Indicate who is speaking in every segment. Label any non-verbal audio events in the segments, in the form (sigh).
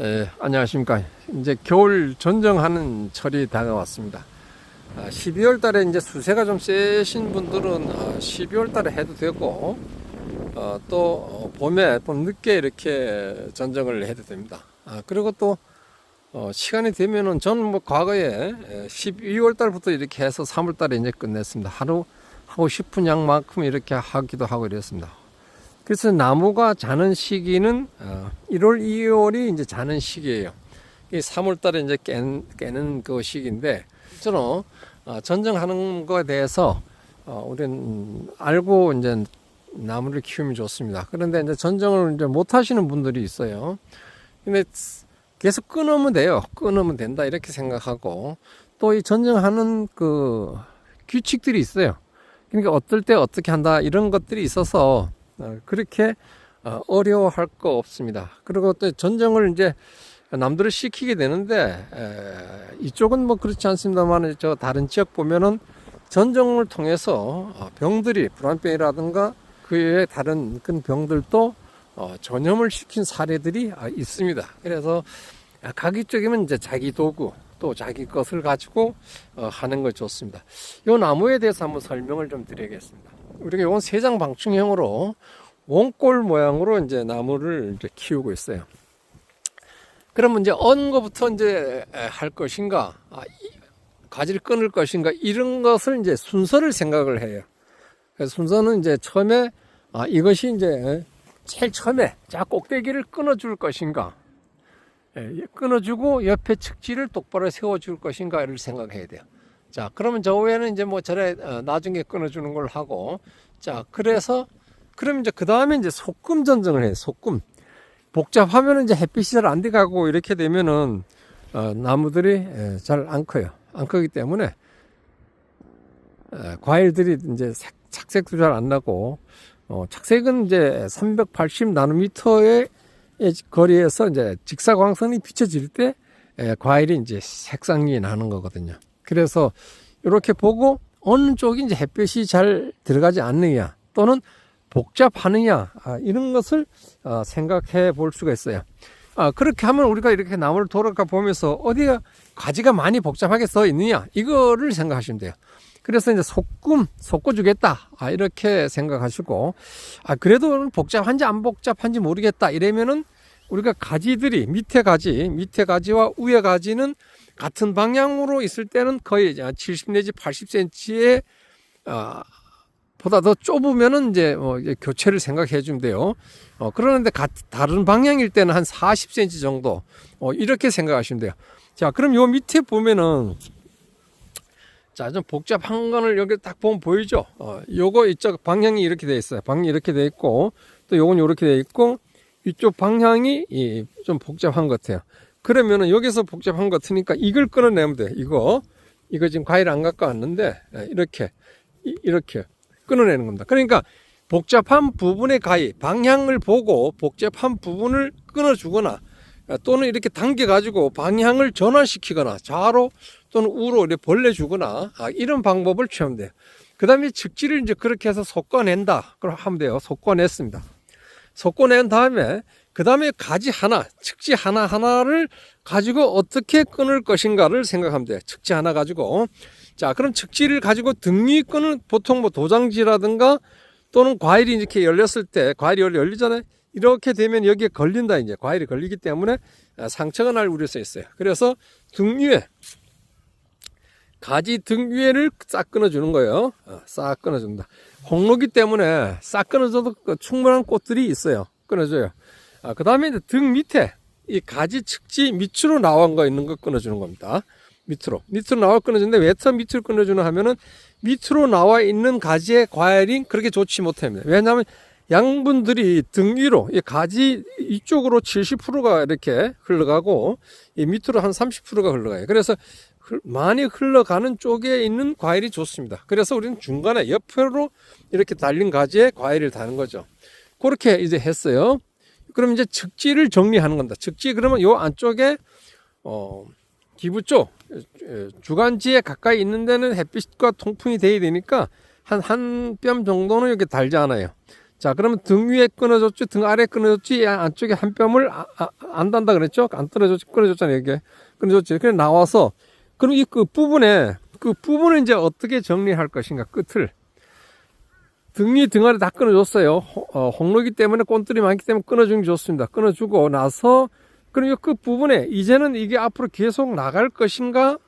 Speaker 1: 예, 안녕하십니까. 이제 겨울 전정하는 철이 다가왔습니다. 아, 12월 달에 이제 수세가 좀 세신 분들은 아, 12월 달에 해도 되고, 어, 또 어, 봄에 좀 늦게 이렇게 전정을 해도 됩니다. 아, 그리고 또 어, 시간이 되면은 저는 뭐 과거에 12월 달부터 이렇게 해서 3월 달에 이제 끝냈습니다. 하루 하고 싶은 양만큼 이렇게 하기도 하고 이랬습니다. 그래서 나무가 자는 시기는 어, 1월, 2월이 이제 자는 시기예요. 이 3월 달에 이제 깨는, 깨는 그 시기인데 저는 어, 전정하는 거에 대해서 어, 우리는 알고 이제 나무를 키우면 좋습니다. 그런데 이제 전정을 이제 못 하시는 분들이 있어요. 근데 계속 끊으면 돼요. 끊으면 된다 이렇게 생각하고 또 이 전정하는 그 규칙들이 있어요. 그러니까 어떨 때 어떻게 한다 이런 것들이 있어서 어, 그렇게 어, 어려워할 거 없습니다. 그리고 또 전정을 이제 남들을 시키게 되는데 에, 이쪽은 뭐 그렇지 않습니다만 저 다른 지역 보면은 전정을 통해서 어, 병들이 불안병이라든가 그 외에 다른 큰 병들도 어, 전염을 시킨 사례들이 아, 있습니다. 그래서 가기 쪽이면 이제 자기 도구 또 자기 것을 가지고 어, 하는 거 좋습니다. 이 나무에 대해서 한번 설명을 좀 드리겠습니다. 우리가 이건 세장 방충형으로 원골 모양으로 이제 나무를 이제 키우고 있어요. 그러면 이제 어느 것부터 이제 할 것인가, 아, 이, 가지를 끊을 것인가 이런 것을 이제 순서를 생각을 해요. 순서는 이제 처음에 아, 이것이 이제 제일 처음에 자 꼭대기를 끊어줄 것인가, 예, 끊어주고 옆에 측지를 똑바로 세워줄 것인가를 생각해야 돼요. 자, 그러면 저 외에는 이제 뭐 저래 어, 나중에 끊어주는 걸 하고, 자, 그래서 그럼 이제 그 다음에 이제 소금 전정을 해요. 소금. 복잡하면 이제 햇빛이 잘안 돼가고 이렇게 되면은 어, 나무들이 잘 안 커요. 안 크기 때문에 에, 과일들이 이제 색, 착색도 잘 안 나고 어, 착색은 이제 380 나노미터의 거리에서 이제 직사광선이 비춰질 때 에, 과일이 이제 색상이 나는 거거든요. 그래서 이렇게 보고 어느 쪽이 이제 햇볕이 잘 들어가지 않느냐 또는 복잡하느냐 아, 이런 것을 어, 생각해 볼 수가 있어요. 아, 그렇게 하면 우리가 이렇게 나무를 돌아가 보면서 어디가 가지가 많이 복잡하게 써 있느냐 이거를 생각하시면 돼요. 그래서 이제 속금 섞어주겠다 아, 이렇게 생각하시고 아 그래도 복잡한지 안 복잡한지 모르겠다 이러면은 우리가 가지들이 밑에 가지 밑에 가지와 위에 가지는 같은 방향으로 있을 때는 거의 70 내지 80cm의 어, 보다 더 좁으면은 이제 어, 교체를 생각해 주면 돼요. 어, 그러는데 가, 다른 방향일 때는 한 40cm 정도 어, 이렇게 생각하시면 돼요. 자, 그럼 요 밑에 보면은 자, 좀 복잡한 거를 여기 딱 보면 보이죠? 어, 요거 이쪽 방향이 이렇게 돼 있어요. 방향이 이렇게 돼 있고 또 요건 이렇게 돼 있고 이쪽 방향이 이, 좀 복잡한 것 같아요. 그러면은 여기서 복잡한 것 같으니까 이걸 끊어내면 돼. 이거. 이거 지금 과일 안 갖고 왔는데, 예, 이렇게, 이렇게 끊어내는 겁니다. 그러니까 복잡한 부분의 가위, 방향을 보고 복잡한 부분을 끊어주거나 또는 이렇게 당겨가지고 방향을 전환시키거나 좌로 또는 우로 이렇게 벌려주거나 아, 이런 방법을 취하면 돼요. 그 다음에 즉지를 이제 그렇게 해서 솎아낸다. 그럼 하면 돼요. 솎아냈습니다. 솎아낸 다음에 그 다음에 가지 하나, 측지 하나 하나를 가지고 어떻게 끊을 것인가를 생각하면 돼요. 측지 하나 가지고. 자, 그럼 측지를 가지고 등위 끄는 보통 뭐 도장지라든가 또는 과일이 이렇게 열렸을 때, 과일이 열리잖아요. 이렇게 되면 여기에 걸린다, 이제. 과일이 걸리기 때문에 상처가 날 우려가 있어요. 그래서 등 위에, 가지 등 위에를 싹 끊어주는 거예요. 어, 싹 끊어준다. 홍로기 때문에 싹 끊어줘도 충분한 꽃들이 있어요. 끊어줘요. 아, 그 다음에 등 밑에 이 가지 측지 밑으로 나온 거 있는 거 끊어주는 겁니다. 밑으로. 밑으로 나와 끊어주는데 왜더 밑으로 끊어주나 하면은 밑으로 나와 있는 가지의 과일이 그렇게 좋지 못합니다. 왜냐하면 양분들이 등 위로, 이 가지 이쪽으로 70%가 이렇게 흘러가고 이 밑으로 한 30%가 흘러가요. 그래서 많이 흘러가는 쪽에 있는 과일이 좋습니다. 그래서 우리는 중간에 옆으로 이렇게 달린 가지에 과일을 다는 거죠. 그렇게 이제 했어요. 그럼 이제 측지를 정리하는 겁니다. 측지 그러면 요 안쪽에 어 기부 쪽 주간지에 가까이 있는 데는 햇빛과 통풍이 돼야 되니까 한 한 뼘 정도는 이렇게 달지 않아요. 자, 그러면 등 위에 끊어줬지, 등 아래 끊어줬지, 안쪽에 한 뼘을 아, 아, 안 단다 그랬죠? 안 떨어졌지, 끊어줬잖아요, 이게. 끊어줬지. 그래 나와서, 그럼 이 그 부분에, 그 부분을 이제 어떻게 정리할 것인가, 끝을. 등이 등 아래 다 끊어줬어요. 호- 어, 홍로기 때문에 꼰들이 많기 때문에 끊어주는 게 좋습니다. 끊어주고 나서, 그럼 이 끝 부분에, 이제는 이게 앞으로 계속 나갈 것인가,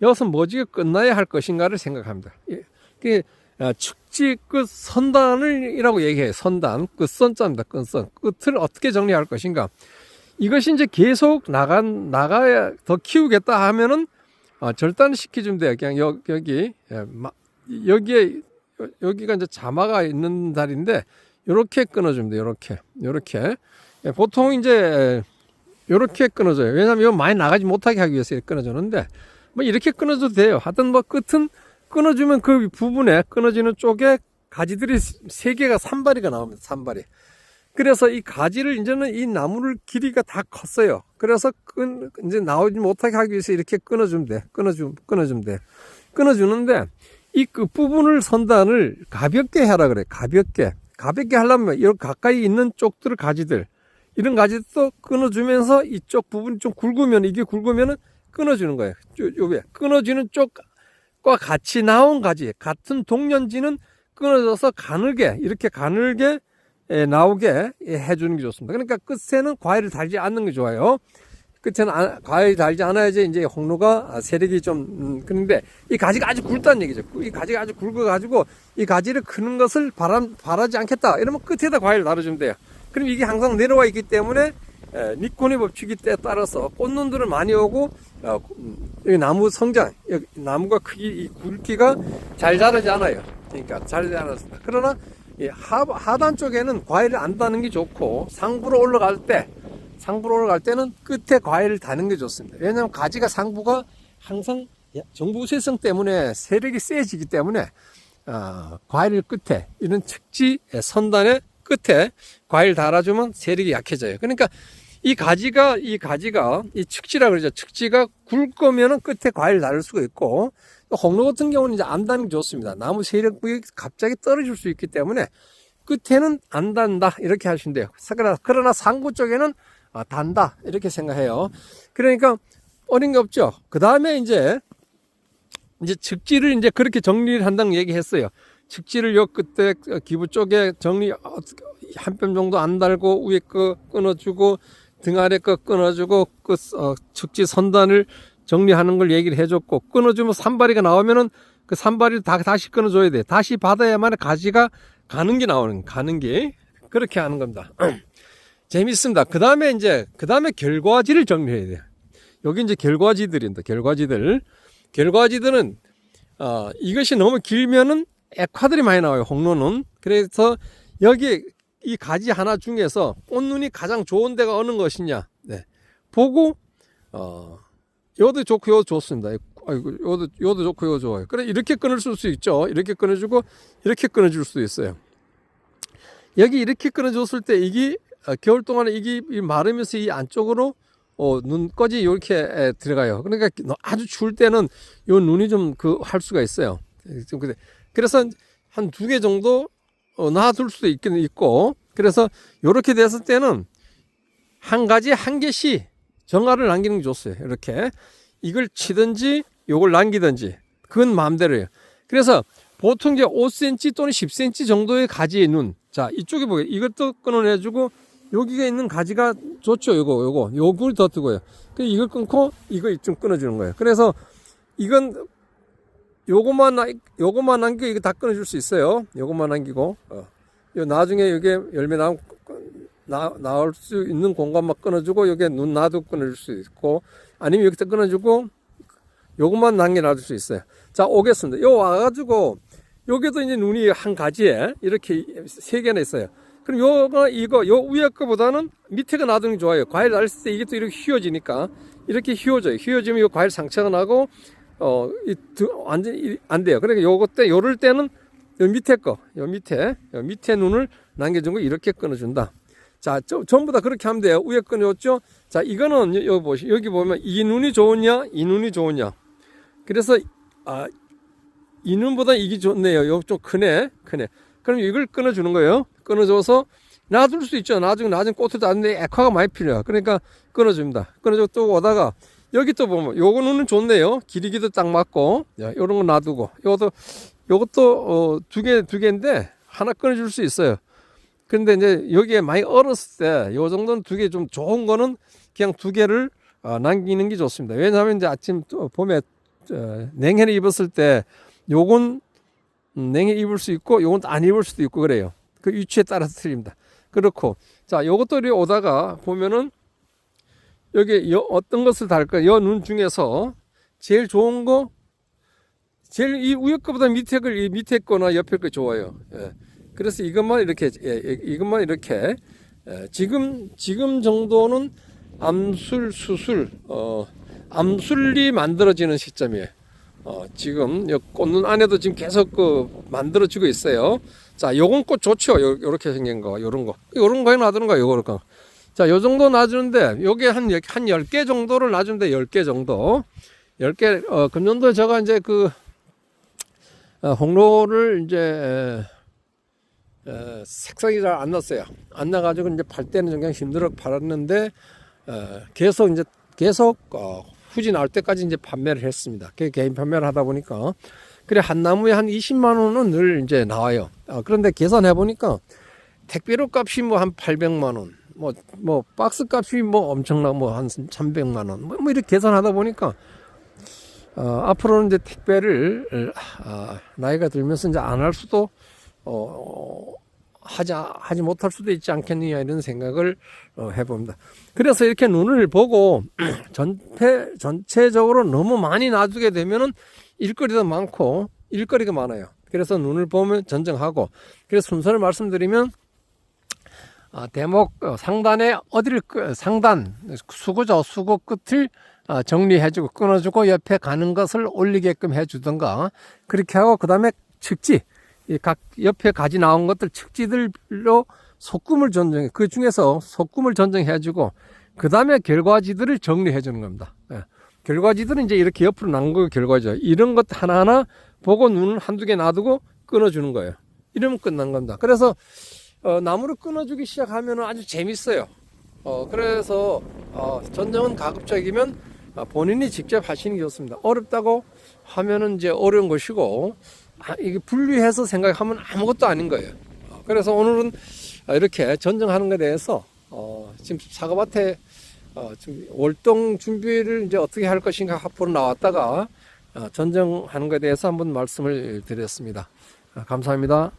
Speaker 1: 여기서 뭐지가 끝나야 할 것인가를 생각합니다. 예. 축지 끝 선단을이라고 얘기해요. 선단 끝 선자입니다. 끝선 끝을 어떻게 정리할 것인가. 이것이 이제 계속 나간 나가야 더 키우겠다 하면은 아, 절단시켜주면 돼요. 그냥 여, 여기 예, 마- 여기에 여- 여기가 이제 자마가 있는 다리인데 이렇게 끊어주면 돼요. 이렇게 이렇게 예, 보통 이제 이렇게 끊어져요. 왜냐하면 이거 많이 나가지 못하게 하기 위해서 끊어주는데 뭐 이렇게 끊어줘도 돼요. 하여튼 뭐 끝은 끊어주면 그 부분에 끊어지는 쪽에 가지들이 세 개가 산발이가 나옵니다. 산발이. 그래서 이 가지를 이제는 이 나무를 길이가 다 컸어요. 그래서 끈 이제 나오지 못하게 하기 위해서 이렇게 끊어주면 돼. 끊어주 끊어주면 돼. 끊어주는데 이 끝 부분을 선단을 가볍게 하라 그래. 가볍게. 가볍게 하려면 이렇게 가까이 있는 쪽들 을 가지들 이런 가지도 끊어주면서 이쪽 부분이 좀 굵으면 이게 굵으면은 끊어주는 거예요. 요, 요게 끊어지는 쪽 과 같이 나온 가지 같은 동년지는 끊어져서 가늘게 이렇게 가늘게 예, 나오게 예, 해주는 게 좋습니다. 그러니까 끝에는 과일을 달지 않는 게 좋아요. 끝에는 안- 과일이 달지 않아야지 이제 홍로가 아, 세력이 좀 음, 그런데 이 가지가 아주 굵다는 얘기죠. 이 가지가 아주 굵어가지고 이 가지를 크는 것을 바람 바라지 않겠다. 이러면 끝에다 과일 을 달아주면 돼요. 그럼 이게 항상 내려와 있기 때문에 에, 니콘의 법칙에 따라서 꽃눈들은 많이 오고 어, 음, 여기 나무 성장, 나무가 크기, 이 굵기가 잘 자라지 않아요. 그러니까 잘 않았습니다. 그러나 이 하, 하단 쪽에는 과일을 안 다는 게 좋고 상부로 올라갈 때 상부로 올라갈 때는 끝에 과일을 다는 게 좋습니다. 왜냐하면 가지가 상부가 항상 정부 세성 때문에 세력이 세지기 때문에 어, 과일 끝에 이런 측지 선단의 끝에 과일 달아주면 세력이 약해져요. 그러니까 이 가지가 이 가지가 이 측지라 그러죠. 측지가 굵으면은 끝에 과일 달을 수가 있고 홍로 같은 경우는 이제 안 다는 게 좋습니다. 나무 세력이 갑자기 떨어질 수 있기 때문에 끝에는 안 단다 이렇게 하시면 돼요. 그러나, 그러나 상부 쪽에는 아, 단다 이렇게 생각해요. 그러니까 어린 게 없죠. 그 다음에 이제 이제 측지를 이제 그렇게 정리를 한다는 얘기했어요. 측지를 요 끝에 기부 쪽에 정리 한 뼘 정도 안 달고 위에 거 끊어주고 등 아래 거 끊어주고 끝 어, 측지 선단을 정리하는 걸 얘기를 해줬고 끊어주면 산발이가 나오면은 그 산발이 다 다시 끊어줘야 돼. 다시 받아야만 가지가 가는 게 나오는 가는 게 그렇게 하는 겁니다. (clears throat) 재밌습니다. 그 다음에 이제 그 다음에 결과지를 정리해야 돼요. 여기 이제 결과지들인데 결과지들 결과지들은 어, 이것이 너무 길면은 액화들이 많이 나와요. 홍로는 그래서 여기 이 가지 하나 중에서 꽃눈이 가장 좋은 데가 어느 것이냐 네. 보고 어 요도 좋고 요 좋습니다. 아이고 요도 요도 좋고 요 좋아요. 그래 이렇게 끊을 수 있죠. 이렇게 끊어주고 이렇게 끊어줄 수도 있어요. 여기 이렇게 끊어줬을 때 이게 어, 겨울 동안에 이게 이 마르면서 이 안쪽으로 어, 눈까지 이렇게 에, 들어가요. 그러니까 아주 추울 때는 요 눈이 좀 그 할 수가 있어요. 좀 그래. 그래서 한 두 개 정도 어, 놔둘 수도 있긴 있고 그래서 요렇게 됐을 때는 한 가지 한 개씩 정화를 남기는 게 좋어요. 이렇게 이걸 치든지 요걸 남기든지 그건 마음대로예요. 그래서 보통 이제 5cm 또는 10cm 정도의 가지의 눈. 자, 이쪽에 보게 이것도 끊어내주고 여기가 있는 가지가 좋죠. 요거, 요거. 요걸 더 뜨고요. 그 이걸 끊고 이거 좀 끊어주는 거예요. 그래서 이건 요것만, 나- 요것만 남기고 이거 다 끊어줄 수 있어요. 요것만 남기고. 어. 요 나중에 이게 열매 나, 나올 수 있는 공간만 끊어주고 여기에 눈 놔도 끊어줄 수 있고 아니면 여기다 끊어주고 요것만 남겨놔둘 수 있어요. 자, 오겠습니다. 요 와가지고 여기도 이제 눈이 한 가지에 이렇게 세 개나 있어요. 그럼 요거 이거 요 위에 거보다는 밑에가 놔두는 게 좋아요. 과일 날렸을 때 이게 또 이렇게 휘어지니까 이렇게 휘어져요. 휘어지면 요 과일 상처가 나고 어 이 완전히 안 돼요. 그러니까 요거 때 요럴 때는 요 밑에 거, 요 밑에 요 밑에 눈을 남겨준 거 이렇게 끊어준다. 자, 저, 전부 다 그렇게 하면 돼요. 위에 끊어줬죠. 자, 이거는 여기 보시 여기 보면 이 눈이 좋으냐, 이 눈이 좋으냐. 그래서 아, 이 눈보다 이게 좋네요. 요 좀 크네, 크네. 그럼 이걸 끊어주는 거예요. 끊어줘서 놔둘 수 있죠. 나중에 나중에 꽃을 땄는데 액화가 많이 필요해요. 그러니까 끊어줍니다. 끊어주고 또 오다가 여기 또 보면 요거 눈은 좋네요. 길이기도 딱 맞고 야, 요런 거 놔두고 요것도 요것도 어, 두개 두 개인데 하나 끊어줄 수 있어요. 근데 이제 여기에 많이 얼었을 때 요 정도는 두 개 좀 좋은 거는 그냥 두 개를 어, 남기는 게 좋습니다. 왜냐하면 이제 아침 또 봄에 어, 냉해를 입었을 때 요건 음, 냉해 입을 수 있고 요건 안 입을 수도 있고 그래요. 그 위치에 따라서 틀립니다. 그렇고 자 요것도 이 오다가 보면은 여기 요 어떤 것을 달까 요눈 중에서 제일 좋은 거 제일 이 위에 거보다 밑에 걸 이 밑에 거나 옆에 거 좋아요. 예. 그래서 이것만 이렇게 예, 예, 이것만 이렇게 예, 지금 지금 정도는 암술 수술 어 암술이 만들어지는 시점이에요. 어, 지금 요 꽃눈 안에도 지금 계속 그 만들어지고 있어요. 자, 요건 꽃 좋죠. 요, 요렇게 생긴 거, 요런 거. 요런 거에 놔두는 거예요, 요런 거. 자, 요 정도 놔주는데, 요게 한, 한 10개 정도를 놔주는데, 10개 정도. 10개, 어, 금년도에 제가 이제 그, 어, 홍로를 이제, 에, 에, 색상이 잘 안 났어요. 안 나가지고 이제 팔 때는 좀 그냥 힘들어 팔았는데, 어, 계속 이제, 계속, 어, 후지 나올 때까지 이제 판매를 했습니다. 그 개인 판매를 하다 보니까. 그래, 한 나무에 한 20만 원은 늘 이제 나와요. 어, 그런데 계산해 보니까 택배로 값이 뭐 한 800만 원, 뭐, 뭐, 박스 값이 뭐 엄청나, 뭐 한 300만 원, 뭐, 뭐 이렇게 계산하다 보니까, 어, 앞으로는 이제 택배를, 아, 나이가 들면서 이제 안 할 수도, 어, 하지, 하지 못할 수도 있지 않겠느냐 이런 생각을 어, 해봅니다. 그래서 이렇게 눈을 보고 (clears throat) 전체, 전체적으로 너무 많이 놔두게 되면은 일거리도 많고 일거리가 많아요. 그래서 눈을 보면 전정하고 그래서 순서를 말씀드리면 아, 대목 어, 상단에 어디를 끄- 상단 수고죠 수고 끝을 아, 정리해주고 끊어주고 옆에 가는 것을 올리게끔 해주던가 그렇게 하고 그 다음에 측지 이각 옆에 가지 나온 것들 측지들로 속금을 전정해 그 중에서 속금을 전정해주고 그 다음에 결과지들을 정리해 주는 겁니다. 예. 결과지들은 이제 이렇게 옆으로 나온 거 결과죠. 이런 것 하나하나 보고 눈을 한두 개 놔두고 끊어주는 거예요. 이러면 끝난 겁니다. 그래서 어, 나무를 끊어주기 시작하면 아주 재밌어요. 어, 그래서 어, 전정은 가급적이면 어, 본인이 직접 하시는 게 좋습니다. 어렵다고 하면은 이제 어려운 것이고 아, 이게 분리해서 생각하면 아무것도 아닌 거예요. 어, 그래서 오늘은 어, 이렇게 전정하는 것에 대해서 어, 지금 사과밭에 어, 지금 월동 준비를 이제 어떻게 할 것인가 앞으로 나왔다가 어, 전정하는 것에 대해서 한번 말씀을 드렸습니다. 아, 감사합니다.